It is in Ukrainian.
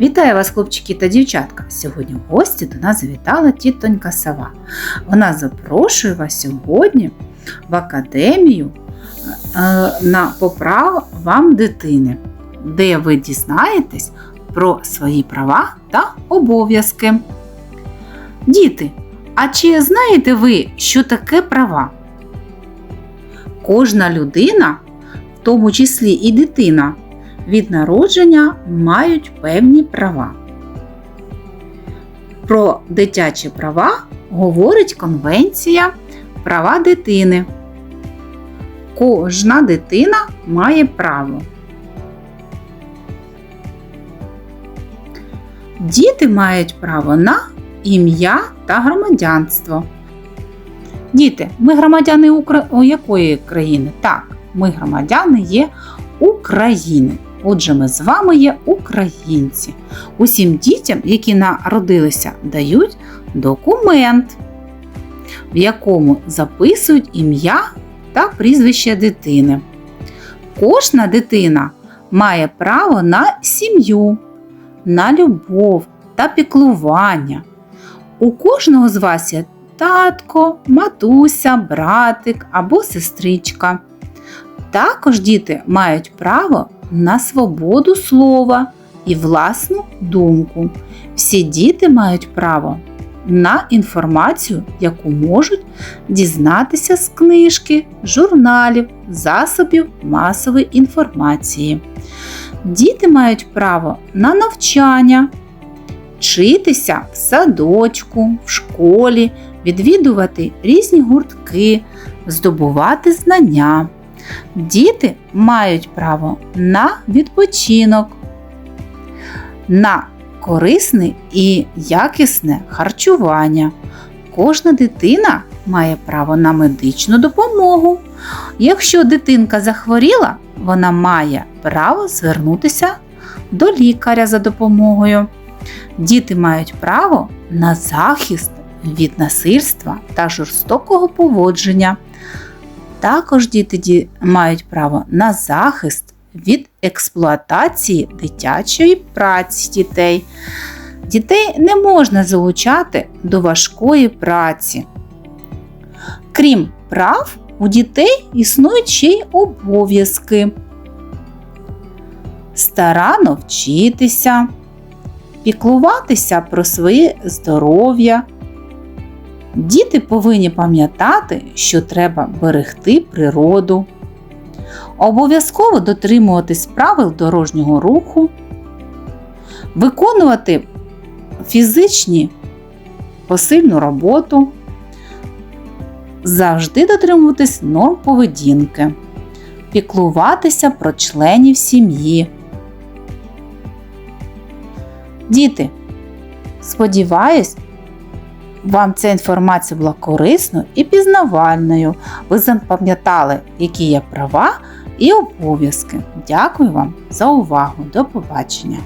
Вітаю вас, хлопчики та дівчатка! Сьогодні в гості до нас завітала тітонька Сава. Вона запрошує вас сьогодні в академію е, на поправ вам дитини, де ви дізнаєтесь про свої права та обов'язки. Діти, а чи знаєте ви, що таке права? Кожна людина, в тому числі і дитина, від народження мають певні права. Про дитячі права говорить Конвенція права дитини. Кожна дитина має право. Діти мають право на ім'я та громадянство. Діти, ми громадяни Укра... у якої країни? Так, ми громадяни є України. Отже, ми з вами є українці. Усім дітям, які народилися, дають документ, в якому записують ім'я та прізвище дитини. Кожна дитина має право на сім'ю, на любов та піклування. У кожного з вас є татко, матуся, братик або сестричка. Також діти мають право на свободу слова і власну думку. Всі діти мають право на інформацію, яку можуть дізнатися з книжки, журналів, засобів масової інформації. Діти мають право на навчання, вчитися в садочку, в школі, відвідувати різні гуртки, здобувати знання. Діти мають право на відпочинок, на корисне і якісне харчування. Кожна дитина має право на медичну допомогу. Якщо дитинка захворіла, вона має право звернутися до лікаря за допомогою. Діти мають право на захист від насильства та жорстокого поводження. Також діти мають право на захист від експлуатації дитячої праці дітей. Дітей не можна залучати до важкої праці. Крім прав, у дітей існують ще й обов'язки. Старано вчитися, піклуватися про своє здоров'я. Діти повинні пам'ятати, що треба берегти природу, обов'язково дотримуватись правил дорожнього руху, виконувати фізичні посильну роботу, завжди дотримуватись норм поведінки, піклуватися про членів сім'ї. Діти, сподіваюсь, вам ця інформація була корисною і пізнавальною. Ви запам'ятали, які є права і обов'язки. Дякую вам за увагу. До побачення!